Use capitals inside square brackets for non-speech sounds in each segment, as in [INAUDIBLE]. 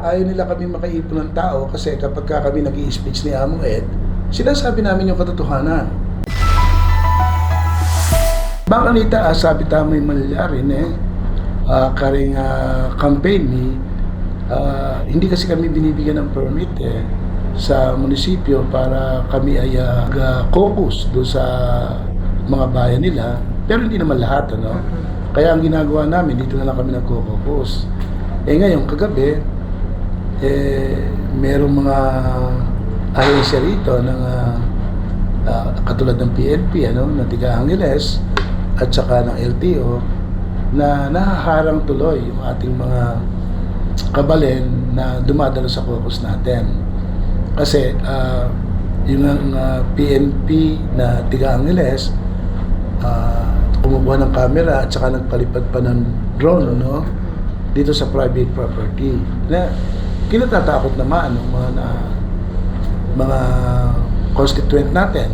Ayaw nila kami makaipon ng tao kasi kapag ka kami nag speech ni Amo Ed, sinasabi namin yung katotohanan. Baka nita, ah, sabi tamo yung malyarin eh, ah, karing ah, campaign ni, ah, hindi kasi kami binibigyan ng permit eh, sa munisipyo para kami ay ah, mag-caucus doon sa mga bayan nila, pero hindi naman lahat, ano? Kaya ang ginagawa namin, dito na lang kami nag-caucus. Eh ngayon, kagabi, eh, merong mga ahensya rito ng ah, ah, katulad ng PNP, ano, ng Tiga Angeles, at saka ng LTO, na nahaharang tuloy yung ating mga kabalin na dumadalo sa caucus natin. Kasi ah, yung ang ah, PNP na Tiga Angeles, ah, kumukuha ng camera at saka nagpalipad pa ng drone, no? Dito sa private property. Na kinatatakot naman ng mga na, mga constituent natin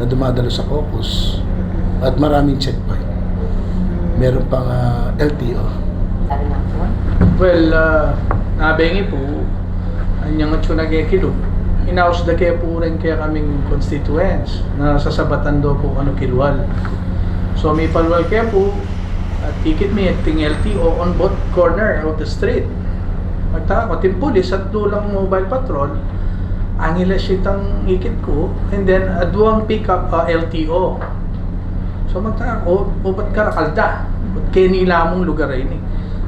na dumadalo sa caucus at maraming checkpoint. Meron pang ah, LTO. Well, uh, nabengi po, anyang at nagekilo. Inaus da kaya po rin kaya kaming constituents na sasabatan daw po ano kilwal. So may palwal kaya po, at tikit may ting LTO on both corner of the street. Ko, tim pulis at dulang mobile patrol, ang ila sitang ikit ko, and then aduang pick up uh, LTO. So magtaka ko, o ba't karakalda? Ba't kaya nila mong lugar ini?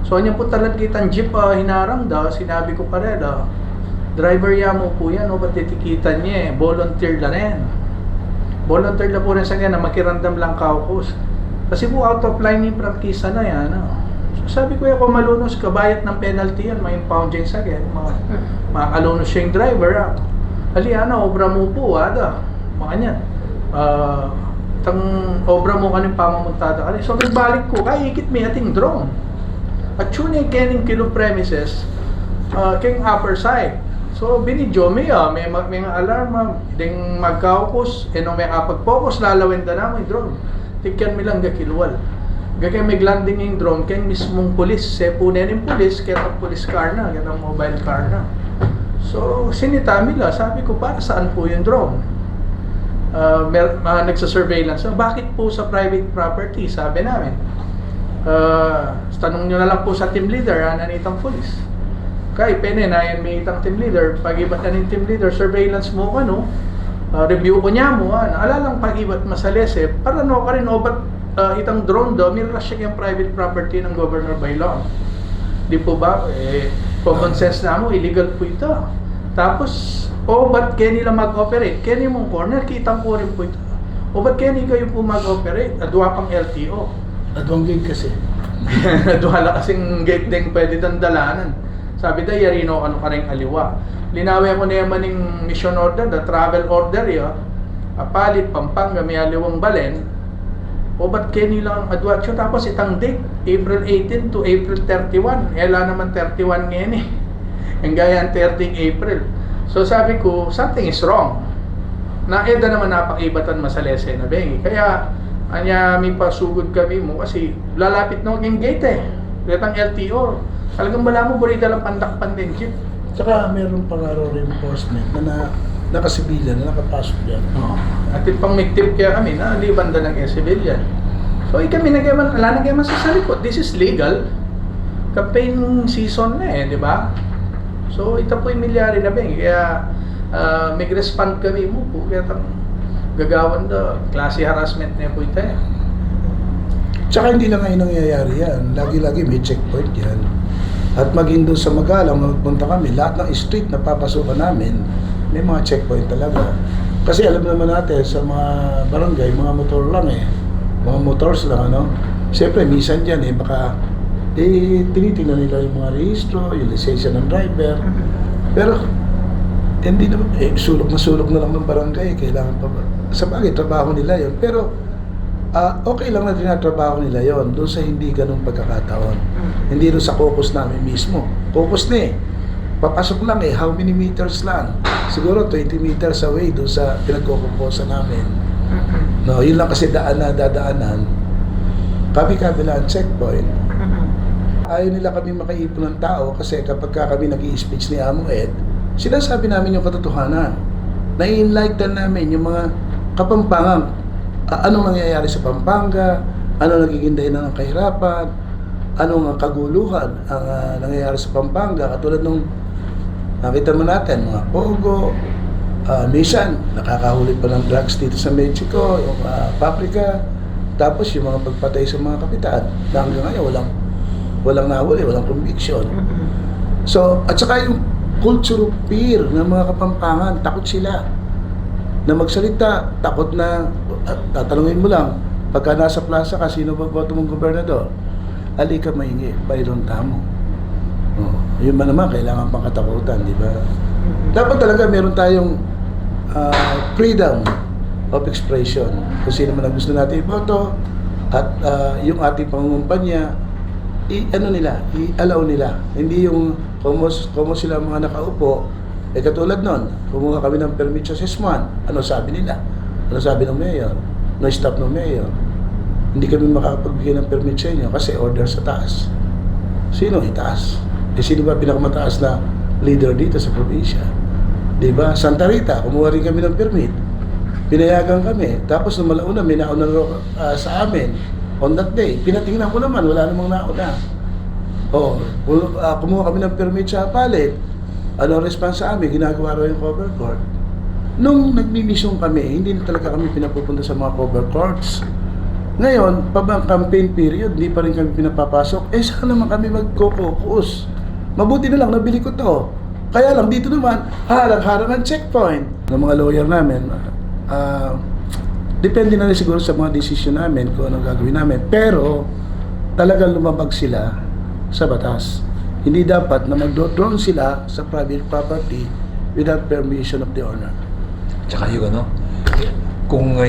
So anya po talaga kitang jeep ah, hinarang daw, sinabi ko pa rin ah, driver ya mo po yan, o ba't titikitan niya eh, volunteer lang yan. Volunteer lang po rin sa kanya na makirandam lang kaukos. Kasi po out of line yung prangkisa na yan. ah. Sabi ko yan, kung malunos ka, bayat ng penalty yan, may impound yan sa akin. Mga, makakalunos siya yung driver. Ah. Ali, ano, obra mo po, ada. Mga niyan. Ah, tang obra mo kaning pamamuntada ka. So nagbalik ko, kay ikit may ating drone. At yun ay kening kilo premises, uh, king upper side. So binidyo may ah, may may nga alarm ah, ding magkaukos, e no may kapag-focus lalawin na mo yung drone. Tikyan mi lang Gakay may landing yung drone kay mismong pulis, se punen yung pulis, kaya police car na, kaya mobile car na. So sinita mi la, sabi ko para saan po yung drone? uh, mer- uh, nagsa-surveillance. So, bakit po sa private property? Sabi namin. Uh, tanong nyo na lang po sa team leader, ha, nanitang police. Kay pene na yan may itang team leader, pag-ibat na ng team leader, surveillance mo ko, ano, uh, review ko niya mo, ha, alalang pag-ibat masalese, para no ka rin, o ba't uh, itang drone do, mirror siya yung private property ng governor by law. Di po ba? Eh, common sense na mo, illegal po ito. Tapos, o ba't kaya nila mag-operate? Kaya mong corner, kitang ko rin po ito. O ba't kaya kayo po mag-operate? Adwa pang LTO. Adwang gig kasi. [LAUGHS] Adwa kasing gate ding pwede dandalanan. Sabi da, yarino ano ka rin aliwa. Linawi ko na yaman ng mission order, the travel order yo. Apalit, Pampanga, may aliwang balen. O ba't kaya nilang adwa? So, tapos itang date, April 18 to April 31. Eh, wala naman 31 ngayon eh. Ang gaya ang 30 April. So sabi ko, something is wrong. Na eda naman napakibatan masalese na bengi. Kaya anya may pasugod kami mo kasi lalapit na yung gate eh. Gatang LTO. Talagang bala mo burita lang pandak din jeep. Tsaka meron pang araw reinforcement na, na nakasibilyan na nakapasok yan. Oh. At yung pang may tip kaya kami na libanda ng civilian. So eh, kami nagaman, ala nagaman sa salikod. This is legal. Campaign season na eh, di ba? So ito po yung milyari na beng. Kaya uh, may respond kami mo po. Kaya tang gagawan da, klase harassment na po ito eh. Tsaka hindi lang ngayon nangyayari yan. Lagi-lagi may checkpoint yan. At maging doon sa Magalang, magpunta kami, lahat ng street na papasukan namin, may mga checkpoint talaga. Kasi alam naman natin sa mga barangay, mga motor lang eh. Mga motors lang, ano. Siyempre, minsan dyan eh, baka eh, tinitingnan nila yung mga rehistro, yung lisensya ng driver. Pero, hindi naman, eh, sulok na sulok na lang ng barangay, kailangan pa ba? Sa bagay, trabaho nila yon Pero, ah, okay lang na tinatrabaho nila yon doon sa hindi ganong pagkakataon. Hindi doon sa caucus namin mismo. Caucus na eh. Papasok lang eh, how many meters lang? Siguro 20 meters away doon sa pinagkukumposa namin. No, yun lang kasi daan na dadaanan. Kabi-kabila ang checkpoint. Ayaw nila kami makaipon ng tao kasi kapag ka kami nag speech ni Amo Ed, sinasabi namin yung katotohanan. Nai-enlighten namin yung mga kapampangan. Anong nangyayari sa Pampanga, ano nagiging dahilan ng kahirapan, anong kaguluhan ang ah, nangyayari sa Pampanga. Katulad nung nakita mo natin, mga Pogo, ah, Nissan, nakakahuli pa ng drugs dito sa Mexico, yung ah, paprika, tapos yung mga pagpatay sa mga kapitan. Na hanggang ngayon, walang, walang nahuli, walang conviction. So, at saka yung culture of fear ng mga kapampangan, takot sila na magsalita, takot na, at tatanungin mo lang, pagka nasa plaza ka, sino ba boto mong gobernador? Ali ka maingi, bayron tamo. Yun man naman, kailangan pang katakutan, di ba? Dapat talaga meron tayong ah, freedom of expression. Kung sino man ang gusto natin iboto, at ah, yung ating pangungumpanya, i ano nila, i-allow nila. Hindi yung kumo, kumo sila mga nakaupo, eh katulad nun, kumuha kami ng permit sa SESMAN. Ano sabi nila? Ano sabi ng mayor? No stop ng mayor. Hindi kami makakapagbigay ng permit sa inyo kasi order sa taas. Sino itaas? Eh sino ba pinakamataas na leader dito sa probinsya? Di ba? Santa Rita, kumuha rin kami ng permit. Pinayagan kami. Tapos nung malauna, may nauna ah, sa amin on that day. Pinatingnan ko naman, wala namang nauna. Oh, uh, kumuha kami ng permit sa palit. Ano response sa amin? Ginagawa raw yung cover court. Nung nagmimisyon kami, hindi na talaga kami pinapupunta sa mga cover courts. Ngayon, pabang campaign period, hindi pa rin kami pinapapasok. Eh, saan naman kami magko-focus? Mabuti na lang, nabili ko to. Kaya lang, dito naman, harang-harang ang checkpoint. Ng mga lawyer namin, ah, depende na rin siguro sa mga desisyon namin kung anong gagawin namin. Pero, talagang lumabag sila sa batas. Hindi dapat na mag-drone sila sa private property without permission of the owner. Tsaka yung ano, kung uh,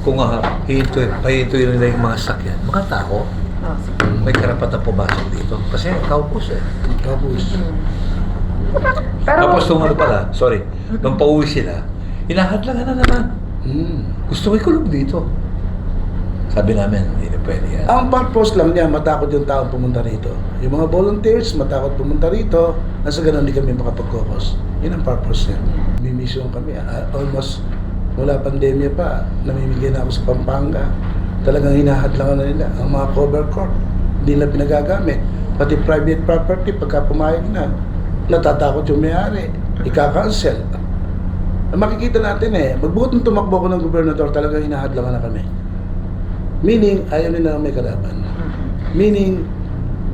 kung uh, hihintuin, pahihintuin nila yung mga sakyan, mga may karapatan pumasok dito. Kasi kaupos eh. Tapos, Pero, Tapos nung ano pala, sorry, nung pauwi sila, hinahadlangan na naman. mm, Gusto ko ikulong dito. Sabi namin, hindi na pwede yan. Ang purpose lang niya, matakot yung tao pumunta rito. Yung mga volunteers, matakot pumunta rito, nasa ganun hindi kami makapag-focus. Yun ang purpose niya. May mission kami, ah, almost mula pandemya pa, namimigay na ako sa Pampanga. Talagang hinahadlangan na nila ang mga cover court. Hindi na pinagagamit. Pati private property, pagka pumayag na, natatakot yung may-ari. Ika-cancel. Makikita natin eh, magbuot ng tumakbo ko ng gobernador, talagang hinahadlangan na kami. Meaning, ayaw nila may kalaban. Meaning,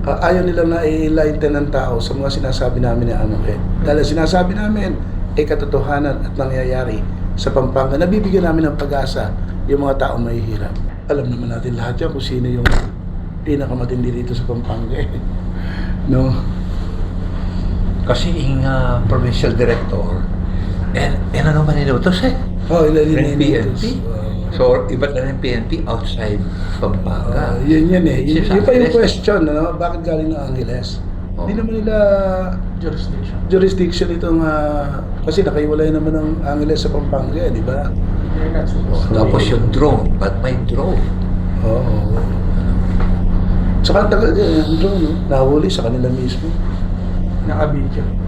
ah, ayaw nila na i-enlighten ng tao sa mga sinasabi namin ni Ano eh. Dahil ang sinasabi namin ay katotohanan at nangyayari sa Pampanga. Nabibigyan namin ng pag-asa yung mga taong mahihirap. Alam naman natin lahat yan kung sino yung pinakamatindi dito sa Pampanga eh. No? Kasi yung uh, provincial director, and, and ano man inutos eh? Oh, ilan Ng PNP. Oh. So, iba't na ng PNP outside Pampanga. Ah, yun yan eh. Yun, yun pa yung question, ano? Bakit galing ng Angeles? Oh. Hindi naman nila Jurisdiction. jurisdiction itong ah, kasi nakaiwalay naman ng Angeles sa Pampanga, eh, di ba? Tapos yung drone, ba't may drone? Oo. Tsaka ang tagal din yung drone, no? Nahuli sa kanila mismo. Naka-video.